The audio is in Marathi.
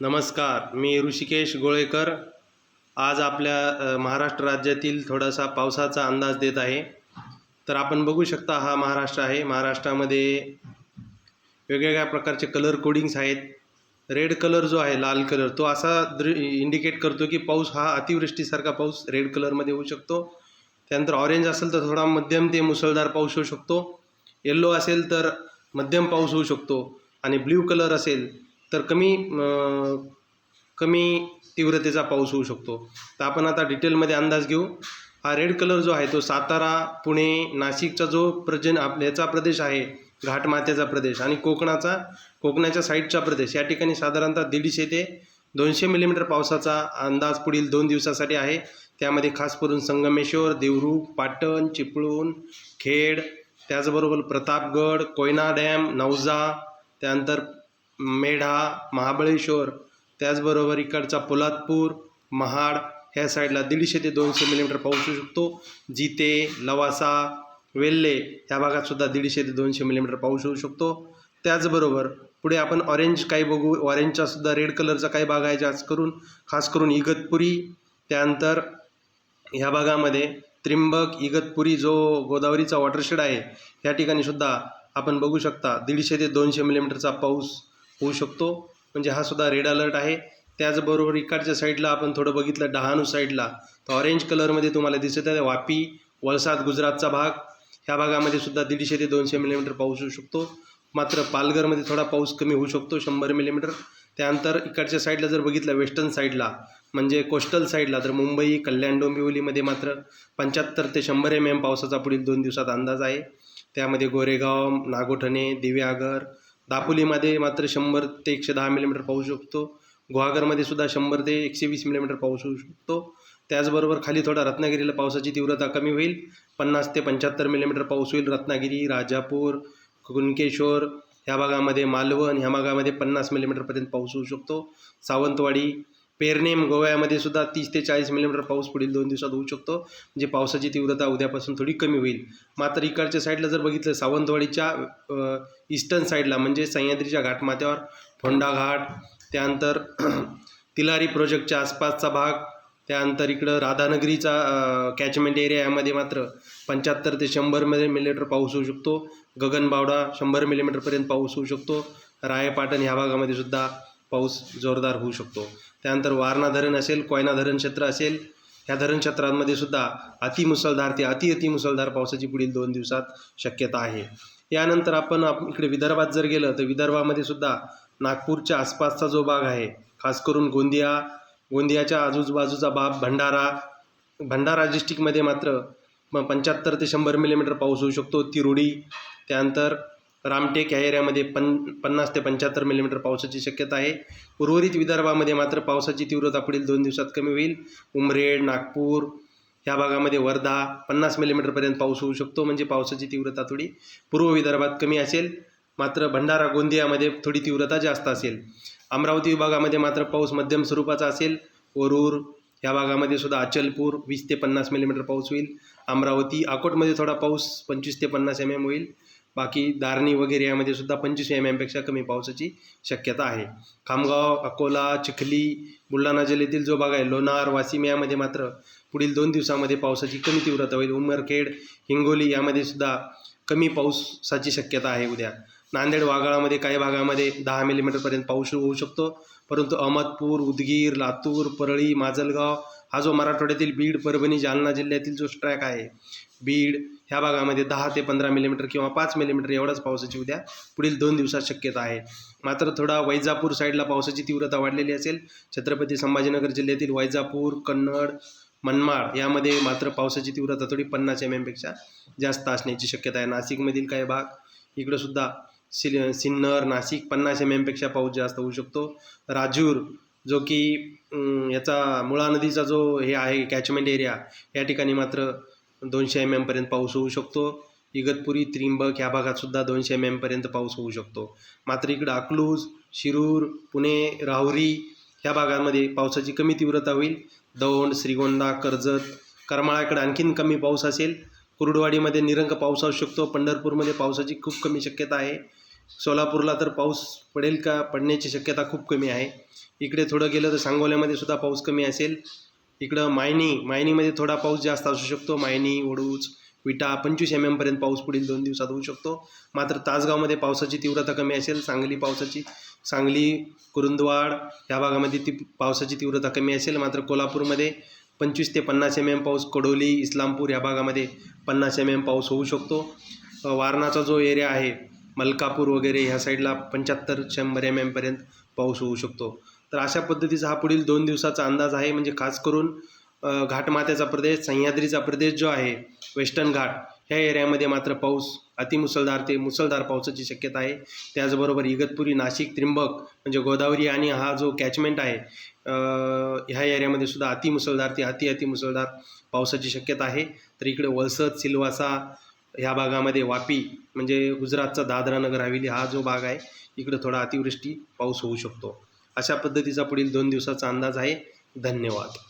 नमस्कार मी ऋषिकेश गोळेकर. आज आपल्या महाराष्ट्र राज्यातील थोडासा पावसाचा अंदाज देत आहे. तर आपण बघू शकता हा महाराष्ट्र आहे. महाराष्ट्रामध्ये वेगवेगळ्या प्रकारचे कलर कोडिंग्स आहेत. रेड कलर जो आहे लाल कलर तो असा दृ इंडिकेट करतो की पाऊस हा अतिवृष्टीसारखा पाऊस रेड कलरमध्ये होऊ शकतो. त्यानंतर ऑरेंज असेल तर थोडा मध्यम ते मुसळधार पाऊस होऊ शकतो. येल्लो असेल तर मध्यम पाऊस होऊ शकतो. आणि ब्ल्यू कलर असेल तर कमी कमी तीव्रतेचा पाऊस होऊ शकतो. तर आपण आता डिटेलमध्ये अंदाज घेऊ. हा रेड कलर जो आहे तो सातारा पुणे नाशिकचा जो प्रजन आप याचा प्रदेश आहे घाटमाथ्याचा प्रदेश आणि कोकणाचा कोकणाच्या साईडचा प्रदेश. या ठिकाणी साधारणतः दीडशे ते दोनशे मिलीमीटर पावसाचा अंदाज पुढील दोन दिवसासाठी आहे. त्यामध्ये खास करून संगमेश्वर देवरूख पाटण चिपळूण खेड त्याचबरोबर प्रतापगड कोयना डॅम नवजा त्यानंतर मेढा महाबळेश्वर त्याचबरोबर इकडचा पोलादपूर महाड ह्या साईडला दीडशे ते दोनशे मिलीमीटर पाऊस होऊ शकतो. जिते लवासा वेल्हे ह्या भागातसुद्धा दीडशे ते दोनशे मिलीमीटर पाऊस होऊ शकतो. त्याचबरोबर पुढे आपण ऑरेंज काही बघू ऑरेंजचासुद्धा रेड कलरचा काही भाग आहे जास्त करून खास करून इगतपुरी. त्यानंतर ह्या भागामध्ये त्रिंबक इगतपुरी जो गोदावरीचा वॉटरशेड आहे या ठिकाणी सुद्धा आपण बघू शकता दीडशे ते दोनशे मिलीमीटरचा पाऊस होऊ शकतो. म्हणजे हा सुद्धा रेड अलर्ट आहे. त्याचबरोबर इकडच्या साईडला आपण थोडं बघितलं डहाणू साईडला तर ऑरेंज कलरमध्ये तुम्हाला दिसत आहे वापी वलसाड गुजरातचा भाग. ह्या भागामध्ये सुद्धा दीडशे ते दोनशे मिलीमीटर पाऊस होऊ शकतो. मात्र पालघरमध्ये थोडा पाऊस कमी होऊ शकतो शंभर मिलीमीटर त्यानंतर इकडच्या साईडला जर बघितलं वेस्टर्न साईडला म्हणजे कोस्टल साईडला तर मुंबई कल्याण डोंबिवलीमध्ये मात्र पंच्याहत्तर ते शंभर एम एम पावसाचा पुढील दोन दिवसात अंदाज आहे. त्यामध्ये गोरेगाव नागोठणे दिव्यागर दापोलीमध्ये मात्र शंभर ते एकशे दहा मिलीमीटर पाऊस शकतो. गुहागरमध्ये सुद्धा शंभर ते एकशे वीस मिलीमीटर पाऊस होऊ शकतो. त्याचबरोबर खाली थोडा रत्नागिरीला पावसाची तीव्रता कमी होईल. पन्नास ते पंच्याहत्तर मिलीमीटर पाऊस होईल रत्नागिरी राजापूर कुणकेश्वर ह्या भागामध्ये मालवण ह्या भागामध्ये पन्नास मिलीमीटरपर्यंत पाऊस होऊ शकतो. सावंतवाडी पेरनेम गोव्यामध्ये सुद्धा तीस ते चाळीस मिलीमीटर पाऊस पुढील दोन दिवसात होऊ शकतो. म्हणजे पावसाची तीव्रता उद्यापासून थोडी कमी होईल. मात्र इकडच्या साईडला जर बघितलं सावंतवाडीच्या ईस्टर्न साईडला म्हणजे सह्याद्रीच्या घाटमाथ्यावर फोंडा घाट त्यानंतर तिलारी प्रोजेक्टच्या आसपासचा भाग त्यानंतर इकडं राधानगरीचा कॅचमेंट एरिया यामध्ये मात्र पंच्याहत्तर ते शंभर मिलीमीटर पाऊस होऊ शकतो. गगनबावडा शंभर मिलीमीटरपर्यंत पाऊस होऊ शकतो. रायपाटण ह्या भागामध्ये सुद्धा पाऊस जोरदार होऊ शकतो. त्यानंतर वारणा धरण असेल कोयना धरण क्षेत्र असेल ह्या धरण क्षेत्रांमध्ये सुद्धा अतिमुसळधार ते अति अतिमुसळधार पावसाची पुढील दोन दिवसात शक्यता आहे. यानंतर आपण इकडे विदर्भात जर गेलं तर विदर्भामध्ये सुद्धा नागपूरच्या आसपासचा जो भाग आहे खास करून गोंदिया गोंदियाच्या आजूबाजूचा बाब भंडारा भंडारा डिस्ट्रिक्टमध्ये मात्र म पंच्याहत्तर ते शंभर मिलीमीटर पाऊस होऊ शकतो तिरुडी. त्यानंतर रामटेक या एरियामध्ये पन पन्नास ते पंच्याहत्तर मिलीमीटर पावसाची शक्यता आहे. उर्वरित विदर्भामध्ये मात्र पावसाची तीव्रता पुढील दोन दिवसात कमी होईल. उमरेड नागपूर ह्या भागामध्ये वर्धा पन्नास मिलीमीटरपर्यंत पाऊस होऊ शकतो. म्हणजे पावसाची तीव्रता थोडी पूर्व विदर्भात कमी असेल. मात्र भंडारा गोंदियामध्ये थोडी तीव्रता जास्त असेल. अमरावती विभागामध्ये मात्र पाऊस मध्यम स्वरूपाचा असेल. वरूर या भागामध्ये सुद्धा अचलपूर वीस ते पन्नास मिलीमीटर पाऊस होईल. अमरावती अकोटमध्ये थोडा पाऊस पंचवीस ते पन्नास एम एम होईल. बाकी दारणी वगैरे यामध्ये सुद्धा पंचवीस एम एमपेक्षा कमी पावसाची शक्यता आहे. खामगाव अकोला चिखली बुलढाणा जिल्ह्यातील जो भाग आहे लोणार वाशिम यामध्ये मात्र पुढील दोन दिवसामध्ये पावसाची कमी तीव्रता होईल. उमरखेड हिंगोली यामध्ये सुद्धा कमी पावसाची शक्यता आहे उद्या. नांदेड वाघाळामध्ये काही भागामध्ये दहा मिलीमीटरपर्यंत पाऊस होऊ शकतो. परंतु अहमदपूर उदगीर लातूर परळी माजलगाव हा जो मराठवाड्यातील बीड परभणी जालना जिल्ह्यातील जो ट्रॅक आहे बीड ह्या भागामध्ये दहा ते पंधरा मिलीमीटर किंवा पाच मिलीमीटर एवढाच पावसाची उद्या पुढील दोन दिवसात शक्यता आहे. मात्र थोडा वैजापूर साईडला पावसाची तीव्रता वाढलेली असेल छत्रपती संभाजीनगर जिल्ह्यातील वैजापूर कन्नड मनमाड यामध्ये मात्र पावसाची तीव्रता थोडी पन्नास एम एमपेक्षा जास्त असण्याची शक्यता आहे. नाशिकमधील काही भाग इकडंसुद्धा सि सिन्नर नाशिक पन्नास एम एमपेक्षा पाऊस जास्त होऊ शकतो. राजूर जो की याचा मुळा नदीचा जो हे आहे कॅचमेंट एरिया या ठिकाणी मात्र दोनशे एम एमपर्यंत पाऊस होऊ शकतो. इगतपुरी त्रिंबक ह्या भागातसुद्धा दोनशे एम एमपर्यंत पाऊस होऊ शकतो. मात्र इकडं अकलूज शिरूर पुणे राहुरी ह्या भागामध्ये पावसाची कमी तीव्रता होईल. दौंड श्रीगोंदा कर्जत करमाळाकडे आणखीन कमी पाऊस असेल. कुरुडवाडीमध्ये निरंक पाऊस असू शकतो. पंढरपूरमध्ये पावसाची खूप कमी शक्यता आहे. सोलापूरला तर पाऊस पडेल का? पडण्याची शक्यता खूप कमी आहे. इकडे थोडं गेलं तर सांगोल्यामध्ये सुद्धा पाऊस कमी असेल. इकडं मायनी मायनीमध्ये थोडा पाऊस जास्त असू शकतो. मायनी वडूज विटा पंचवीस एम एमपर्यंत पाऊस पुढील दोन दिवसात होऊ शकतो. मात्र तासगावमध्ये पावसाची तीव्रता कमी असेल सांगली पावसाची सांगली कुरुंदवाड या भागामध्ये ती पावसाची तीव्रता कमी असेल. मात्र कोल्हापूरमध्ये पंचवीस ते पन्नास एम एम पाऊस कडोली इस्लामपूर या भागामध्ये पन्नास एम एम पाऊस होऊ शकतो. वारणाचा जो एरिया आहे मलकापूर वगैरे ह्या साईडला पंच्याहत्तर शंभर एम एमपर्यंत पाऊस होऊ शकतो. तर अशा पद्धतीचा हा पुढील दोन दिवसाचा अंदाज आहे. म्हणजे खास करून घाटमाथ्याचा प्रदेश सह्याद्रीचा प्रदेश जो आहे वेस्टर्न घाट ह्या एरियामध्ये मात्र पाऊस अतिमुसळधार ते मुसळधार पावसाची शक्यता आहे. त्याचबरोबर इगतपुरी नाशिक त्रिंबक म्हणजे गोदावरी आणि हा जो कॅचमेंट आहे ह्या एरियामध्ये सुद्धा अतिमुसळधार ते अति अतिमुसळधार पावसाची शक्यता आहे. तर इकडे वलसद सिल्वासा ह्या भागामध्ये वापी म्हणजे गुजरातचा दादरा नगर हवेली हा जो भाग आहे इकडे थोडा अतिवृष्टी पाऊस होऊ शकतो. अशा पद्धतीचा पुढील दोन दिवसाचा अंदाज आहे. धन्यवाद.